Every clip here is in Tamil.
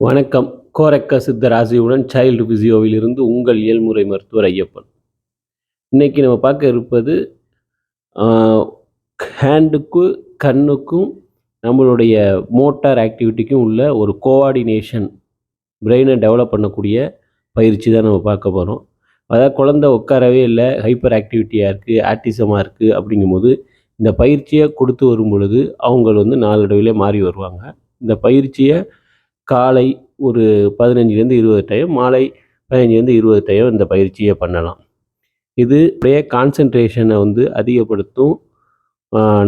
வணக்கம். கோரக்க சித்த ராசியுடன் சைல்டு பிசியோவில் இருந்து உங்கள் இயல்முறை மருத்துவர் ஐயப்பன். இன்னைக்கு நம்ம பார்க்க இருப்பது ஹேண்டுக்கு கண்ணுக்கும் நம்மளுடைய மோட்டார் ஆக்டிவிட்டிக்கும் உள்ள ஒரு கோஆர்டினேஷன் பிரெயினை டெவலப் பண்ணக்கூடிய பயிற்சி தான் நம்ம பார்க்க போகிறோம் அதாவது குழந்த உட்காரவே இல்லை ஹைப்பர் ஆக்டிவிட்டியாக இருக்குது ஆர்டிசமாக இருக்குது அப்படிங்கும்போது இந்த பயிற்சியை கொடுத்து வரும் பொழுது அவங்க வந்து நாளடைவிலே மாறி வருவாங்க. இந்த பயிற்சியை காலை ஒரு பதினஞ்சுலேருந்து இருபது டைம் மாலை பதினஞ்சுலேருந்து இருபது டைம் இந்த பயிற்சியை பண்ணலாம். இது அப்படியே கான்சன்ட்ரேஷனை வந்து அதிகப்படுத்தும்.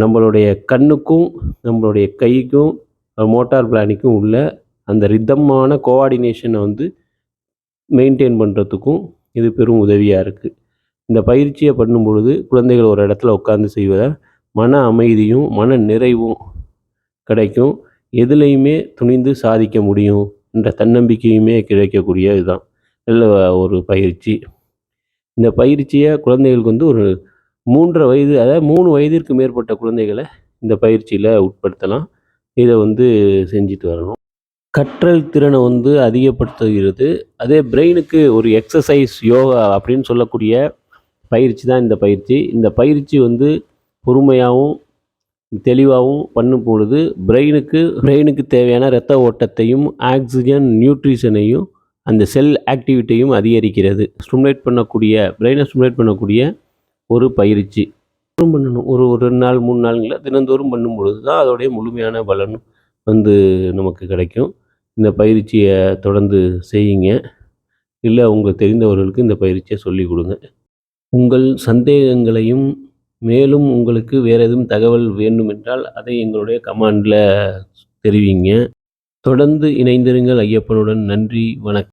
நம்மளுடைய கண்ணுக்கும் நம்மளுடைய கைக்கும் மோட்டார் பிளானிக்கும் உள்ள அந்த ரித்தமான கோஆர்டினேஷனை வந்து மெயின்டைன் பண்ணுறதுக்கும் இது பெரும் உதவியாக இருக்குது இந்த பயிற்சியை பண்ணும் பொழுது குழந்தைகள் ஒரு இடத்துல உட்காந்து செய்வதால் மன அமைதியும் மன நிறைவும் கிடைக்கும். எதுலேயுமே துணிந்து சாதிக்க முடியும் என்ற தன்னம்பிக்கையுமே கிடைக்கக்கூடிய இதுதான் நல்ல ஒரு பயிற்சி. இந்த பயிற்சியை குழந்தைகளுக்கு வந்து ஒரு மூன்றரை வயது அதாவது மூணு வயதிற்கு மேற்பட்ட குழந்தைகளை இந்த பயிற்சியில் உட்படுத்தலாம். இதை வந்து செஞ்சுட்டு வரணும். கற்றல் திறனை வந்து அதிகப்படுத்துகிறது. அதே பிரெயினுக்கு ஒரு எக்ஸசைஸ் யோகா அப்படின்னு சொல்லக்கூடிய பயிற்சி தான் இந்த பயிற்சி. இந்த பயிற்சி வந்து பொறுமையாகவும் தெளிவாகவும் பண்ணும் பொழுது பிரெயினுக்கு பிரெயினுக்கு தேவையான இரத்த ஓட்டத்தையும் ஆக்சிஜன் நியூட்ரிஷனையும் அந்த செல் ஆக்டிவிட்டியும் அதிகரிக்கிறது. ஸ்டிமுலேட் பண்ணக்கூடிய பிரெயினை ஸ்டிமுலேட் பண்ணக்கூடிய ஒரு பயிற்சி. பண்ணணும். ஒரு ஒரு ரெண்டு நாள் மூணு நாளுங்கள தினந்தோறும் பண்ணும் பொழுது தான் அதோடைய முழுமையான பலன் வந்து நமக்கு கிடைக்கும். இந்த பயிற்சியை தொடர்ந்து செய்யுங்க. இல்லை உங்களுக்கு தெரிந்தவர்களுக்கு இந்த பயிற்சியை சொல்லிக் கொடுங்க. உங்கள் சந்தேகங்களையும் மேலும் உங்களுக்கு வேறு எதுவும் தகவல் வேண்டுமென்றால் அதை எங்களுடைய கமாண்டில் தெரிவிங்க. தொடர்ந்து இணைந்திருங்கள் ஐயப்பனுடன். நன்றி. வணக்கம்.